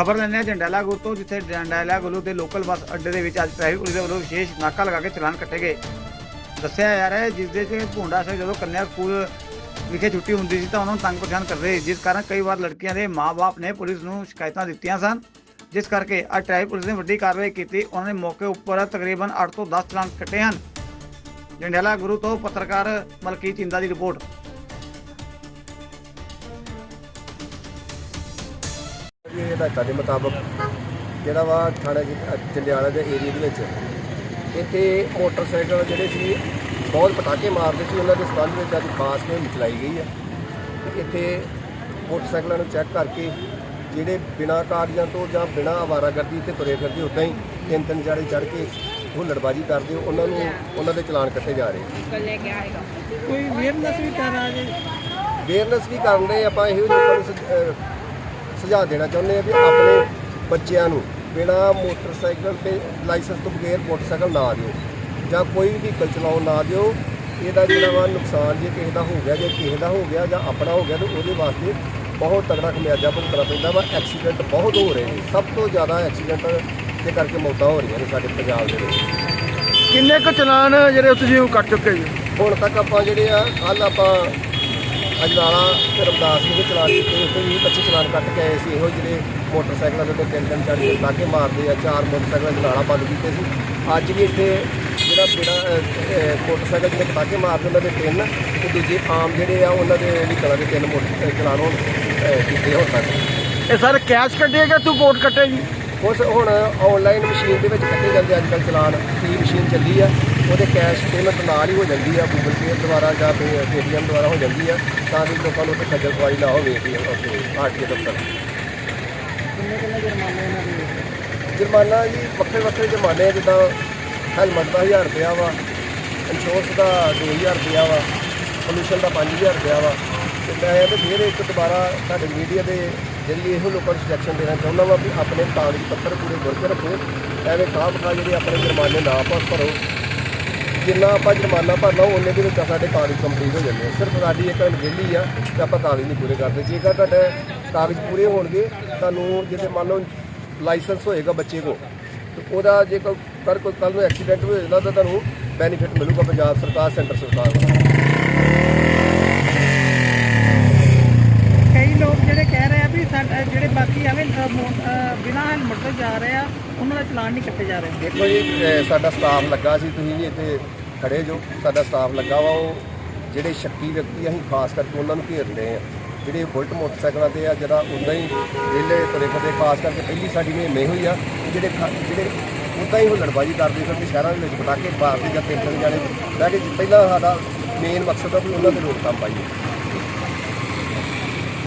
ਖਬਰ ਲੈਂਦੇ ਹਾਂ ਜੰਡਾਲਾ ਗੁਰੂ ਤੋਂ ਜਿੱਥੇ ਜੰਡਾਲਾ ਗੁਰੂ ਦੇ ਲੋਕਲ ਬੱਸ ਅੱਡੇ ਦੇ ਵਿੱਚ ਅੱਜ ਟ੍ਰੈਫਿਕ ਪੁਲਿਸ ਦੇ ਵੱਲੋਂ ਵਿਸ਼ੇਸ਼ ਨਾਕਾ ਲਗਾ ਕੇ ਚਲਾਨ ਕੱਟੇ ਗਏ। ਦੱਸਿਆ ਜਾ ਰਿਹਾ ਹੈ ਜਿਸ ਦੇ ਚ ਭੁੰਡਾ ਸਾਹਿਬ ਜਦੋਂ ਕੰਨਿਆ ਸਕੂਲ ਵਿਖੇ ਛੁੱਟੀ ਹੁੰਦੀ ਸੀ ਤਾਂ ਉਹਨਾਂ ਨੂੰ ਤੰਗ ਪਰੇਸ਼ਾਨ ਕਰਦੇ ਸੀ, ਜਿਸ ਕਾਰਨ ਕਈ ਵਾਰ ਲੜਕੀਆਂ ਦੇ ਮਾਪੇ ਨੇ ਪੁਲਿਸ ਨੂੰ ਸ਼ਿਕਾਇਤਾਂ ਦਿੱਤੀਆਂ ਸਨ ਜਿਸ ਕਰਕੇ ਅੱਜ ਟ੍ਰੈਫਿਕ ਪੁਲਿਸ ਨੇ ਵੱਡੀ ਕਾਰਵਾਈ ਕੀਤੀ। ਉਹਨਾਂ ਨੇ ਮੌਕੇ ਉੱਪਰ ਤਕਰੀਬਨ 8 ਤੋਂ 10 ਚਲਾਨ ਕੱਟੇ ਹਨ। ਜੰਡਾਲਾ ਗੁਰੂ ਤੋਂ ਪੱਤਰਕਾਰ ਮਲਕੀਤ ਚਿੰਦਾ ਦੀ ਰਿਪੋਰਟ। ਜੀ ਹਦਾਇਤਾਂ ਦੇ ਮੁਤਾਬਕ ਜਿਹੜਾ ਵਾ ਥਾਣਾ ਜੰਡਿਆਲਾ ਦੇ ਏਰੀਆ ਦੇ ਵਿੱਚ ਇੱਥੇ ਮੋਟਰਸਾਈਕਲ ਜਿਹੜੇ ਸੀ ਬਹੁਤ ਪਟਾਕੇ ਮਾਰਦੇ ਸੀ ਉਹਨਾਂ ਦੇ ਸੰਬੰਧ ਵਿੱਚ ਅੱਜ ਖਾਸ ਮੁਹਿੰਮ ਚਲਾਈ ਗਈ ਹੈ। ਇੱਥੇ ਮੋਟਰਸਾਈਕਲਾਂ ਨੂੰ ਚੈੱਕ ਕਰਕੇ ਜਿਹੜੇ ਬਿਨਾਂ ਕਾਗਜ਼ਾਂ ਤੋਂ ਜਾਂ ਬਿਨਾਂ ਆਵਾਰਾਗਰਦੀ ਤੇ ਤੁਰੇ ਫਿਰਦੇ ਉਦਾਂ ਹੀ ਤਿੰਨ ਤਿੰਨ ਜਾੜੇ ਚੜ ਕੇ ਹੁੱਲੜਬਾਜੀ ਕਰਦੇ ਉਹਨਾਂ ਨੂੰ ਉਹਨਾਂ ਦੇ ਚਲਾਨ ਕੱਟੇ ਜਾ ਰਹੇ। ਕੋਈ ਅਵੇਅਰਨੈਸ ਵੀ ਕਰ ਆ ਜੇ ਅਵੇਅਰਨੈਸ ਵੀ ਕਰਨ ਦੇ ਆਪਾਂ ਇਹੋ ਲੋਕਾਂ ਨੂੰ ਸੁਝਾਅ ਦੇਣਾ ਚਾਹੁੰਦੇ ਆ ਵੀ ਆਪਣੇ ਬੱਚਿਆਂ ਨੂੰ ਬਿਨਾਂ ਮੋਟਰਸਾਈਕਲ ਤੇ ਲਾਇਸੈਂਸ ਤੋਂ ਬਗੈਰ ਮੋਟਰਸਾਈਕਲ ਨਾ ਦਿਓ ਜਾਂ ਕੋਈ ਵੀ ਵਹੀਕਲ ਚਲਾਉਣ ਨਾ ਦਿਓ ਇਹਦਾ ਜਿਹੜਾ ਵਾ ਨੁਕਸਾਨ ਜੇ ਕਿਸੇ ਦਾ ਹੋ ਗਿਆ ਜੇ ਕਿਸੇ ਦਾ ਹੋ ਗਿਆ ਜਾਂ ਆਪਣਾ ਹੋ ਗਿਆ ਤਾਂ ਉਹਦੇ ਵਾਸਤੇ ਬਹੁਤ ਤਗੜਾ ਖਮਿਆਜਾ ਭੁਗਤਣਾ ਪੈਂਦਾ ਵਾ। ਐਕਸੀਡੈਂਟ ਬਹੁਤ ਹੋ ਰਹੇ ਨੇ। ਸਭ ਤੋਂ ਜ਼ਿਆਦਾ ਐਕਸੀਡੈਂਟ ਦੇ ਕਰਕੇ ਮੌਤਾਂ ਹੋ ਰਹੀਆਂ ਨੇ ਸਾਡੇ ਪੰਜਾਬ ਦੇ ਵਿੱਚ। ਕਿੰਨੇ ਕੁ ਚਲਾਨ ਜਿਹੜੇ ਤੁਸੀਂ ਉਹ ਕੱਟ ਚੁੱਕੇ ਜੀ? ਹੁਣ ਤੱਕ ਆਪਾਂ ਜਿਹੜੇ ਆ ਕੱਲ ਆਪਾਂ ਅਜਨਾਲਾ ਤੇ ਰਮਦਾਸ ਨੂੰ ਵੀ ਚਲਾਨ ਕੀਤੇ ਉੱਥੇ ਵੀ 25 ਚਲਾਨ ਕੱਟ ਕੇ ਆਏ ਸੀ। ਇਹੋ ਜਿਹੜੇ ਮੋਟਰਸਾਈਕਲਾਂ ਦੇ ਉੱਤੇ ਤਿੰਨ ਤਿੰਨ ਚੜ੍ਹ ਕੇ ਲਾਗੇ ਮਾਰਦੇ ਆ ਚਾਰ ਮੋਟਰਸਾਈਕਲ ਅਜਨਾਲਾ ਬੰਦ ਕੀਤੇ ਸੀ। ਅੱਜ ਵੀ ਇੱਥੇ ਜਿਹੜਾ ਬਿਨਾ ਮੋਟਰਸਾਈਕਲ ਜਿਹੜੇ ਪਟਾਕੇ ਮਾਰਦੇ ਉਹਨਾਂ ਦੇ ਤਿੰਨ ਤੇ ਦੂਜੇ ਆਮ ਜਿਹੜੇ ਆ ਉਹਨਾਂ ਦੇ ਵੀ ਕਲਾ ਦੇ ਤਿੰਨ ਮੋਟਰਸਾਈਕਲ ਚਲਾਨ ਹੋਣ ਅਹ, ਕੀਤੇ ਹੁਣ ਤੱਕ। ਇਹ ਸਰ ਕੈਸ਼ ਕੱਢੇਗਾ ਤੂੰ ਕੋਟ ਕੱਟੇ ਜੀ? ਉਸ ਹੁਣ ਆਨਲਾਈਨ ਮਸ਼ੀਨ ਦੇ ਵਿੱਚ ਕੱਟੇ ਜਾਂਦੇ ਅੱਜ ਕੱਲ੍ਹ ਚਲਾਨ ਕੀ ਮਸ਼ੀਨ ਚੱਲੀ ਆ ਉਹਦੇ ਕੈਸ਼ ਪੇਮੈਂਟ ਨਾਲ ਹੀ ਹੋ ਜਾਂਦੀ ਆ ਗੂਗਲ ਪੇ ਦੁਆਰਾ ਜਾਂ ਪੇਟੀਐਮ ਦੁਆਰਾ ਹੋ ਜਾਂਦੀ ਆ ਤਾਂ ਕਿ ਲੋਕਾਂ ਨੂੰ ਉੱਥੇ ਖੱਜਲ ਖੁਆਰੀ ਨਾ ਹੋਵੇ ਉੱਥੇ ਆਰਟੀਓ ਦਫ਼ਤਰ। ਕਿੰਨੇ ਕਿੰਨੇ ਜੁਰਮਾਨੇ ਇਹਨਾਂ ਦੇ? ਜੁਰਮਾਨਾ ਜੀ ਵੱਖਰੇ ਵੱਖਰੇ ਜੁਰਮਾਨੇ ਆ, ਜਿੱਦਾਂ ਹੈਲਮਟ ਦਾ 1000 ਰੁਪਇਆ ਵਾ ਇੰਸ਼ੋਰੈਂਸ ਦਾ 2000 ਰੁਪਇਆ ਵਾ ਪੋਲੂਸ਼ਨ ਦਾ 5000 ਰੁਪਇਆ ਵਾ ਤੇ ਮੈਂ ਇਹ ਤੇ ਫਿਰ ਇੱਕ ਦੁਬਾਰਾ ਤੁਹਾਡੇ ਮੀਡੀਆ ਦੇ ਜਰੀਏ ਇਹੋ ਲੋਕਾਂ ਨੂੰ ਸੁਜੈਕਸ਼ਨ ਦੇਣਾ ਚਾਹੁੰਦਾ ਵਾਂ ਵੀ ਆਪਣੇ ਕਾਗਜ਼ ਪੱਤਰ ਪੂਰੇ ਗੁਰ ਰੱਖੋ, ਐਵੇਂ ਖਾਹ ਬਖਾ ਜਿਹੜੇ ਆਪਣੇ ਜੁਰਮਾਨੇ ਨਾ ਪਾਸ ਭਰੋ। ਜਿੰਨਾ ਆਪਾਂ ਜੁਰਮਾਨਾ ਭਰਨਾ ਉਹਨੇ ਦੇ ਵਿੱਚ ਸਾਡੇ ਕਾਗਜ਼ ਕੰਪਲੀਟ ਹੋ ਜਾਂਦੇ ਆ। ਸਿਰਫ ਸਾਡੀ ਇੱਕ ਅਣਗਹਿਲੀ ਆ ਕਿ ਆਪਾਂ ਕਾਗਜ਼ ਨਹੀਂ ਪੂਰੇ ਕਰਦੇ। ਜੇਕਰ ਤੁਹਾਡੇ ਕਾਗਜ਼ ਪੂਰੇ ਹੋਣਗੇ, ਤੁਹਾਨੂੰ ਜਿਵੇਂ ਮੰਨ ਲਓ ਲਾਇਸੈਂਸ ਹੋਏਗਾ ਬੱਚੇ ਕੋਲ, ਤੇ ਉਹਦਾ ਜੇ ਕੋਈ ਕਰ ਕੋਈ ਕੱਲ ਨੂੰ ਐਕਸੀਡੈਂਟ ਹੋ ਜਾਂਦਾ, ਤਾਂ ਤੁਹਾਨੂੰ ਬੈਨੀਫਿਟ ਮਿਲੂਗਾ ਪੰਜਾਬ ਸਰਕਾਰ, ਸੈਂਟਰ ਸਰਕਾਰ ਵੱਲੋਂ ਕਈ ਲੋਕ ਜਿਹੜੇ ਕਹਿ ਰਹੇ ਆ ਵੀ ਸਾਡਾ ਜਿਹੜੇ ਬਾਕੀ ਆਵੇ ਬਿਨਾਂ ਹੈਲਮਟ ਤੋਂ ਜਾ ਰਹੇ ਆ, ਉਹਨਾਂ ਦਾ ਚਲਾਨ ਨਹੀਂ ਕੱਟੇ ਜਾ ਰਹੇ। ਦੇਖੋ ਜੀ ਅਹ, ਸਾਡਾ ਸਟਾਫ ਲੱਗਾ ਸੀ, ਤੁਸੀਂ ਵੀ ਇੱਥੇ ਖੜੇ ਜੋ, ਸਾਡਾ ਸਟਾਫ ਲੱਗਾ ਵਾ, ਉਹ ਜਿਹੜੇ ਸ਼ੱਕੀ ਵਿਅਕਤੀ ਅਸੀਂ ਖਾਸ ਕਰਕੇ ਉਹਨਾਂ ਨੂੰ ਘੇਰਦੇ ਆ। ਜਿਹੜੇ ਬੁਲਟ ਮੋਟਰਸਾਈਕਲਾਂ ਤੇ ਆ, ਜਿਹੜਾ ਉਦਾਂ ਹੀ ਵਿਹਲੇ ਤੁਰੇ ਫਿਰਦੇ, ਖਾਸ ਕਰਕੇ ਪਹਿਲੀ ਸਾਡੀ ਮੁਹਿੰਮ ਹੋਈ ਆ ਕਿ ਜਿਹੜੇ ਖਾ- ਜਿਹੜੇ ਉਦਾਂ ਹੀ ਹੁੱਲੜਬਾਜੀ ਕਰਦੇ ਫਿਰਦੇ, ਸ਼ਹਿਰਾਂ ਦੇ ਵਿੱਚ ਪਟਾਕੇ ਦੇ ਜਾਂ ਤਿੰਨ ਤਿੰਨ ਜਾਣੇ ਤਾਂ ਕਿ ਪਹਿਲਾਂ ਸਾਡਾ ਮੇਨ ਮਕਸਦ ਆ ਵੀ ਉਹਨਾਂ ਦੇ ਰੋਕਥਾਮ ਪਾਈਏ।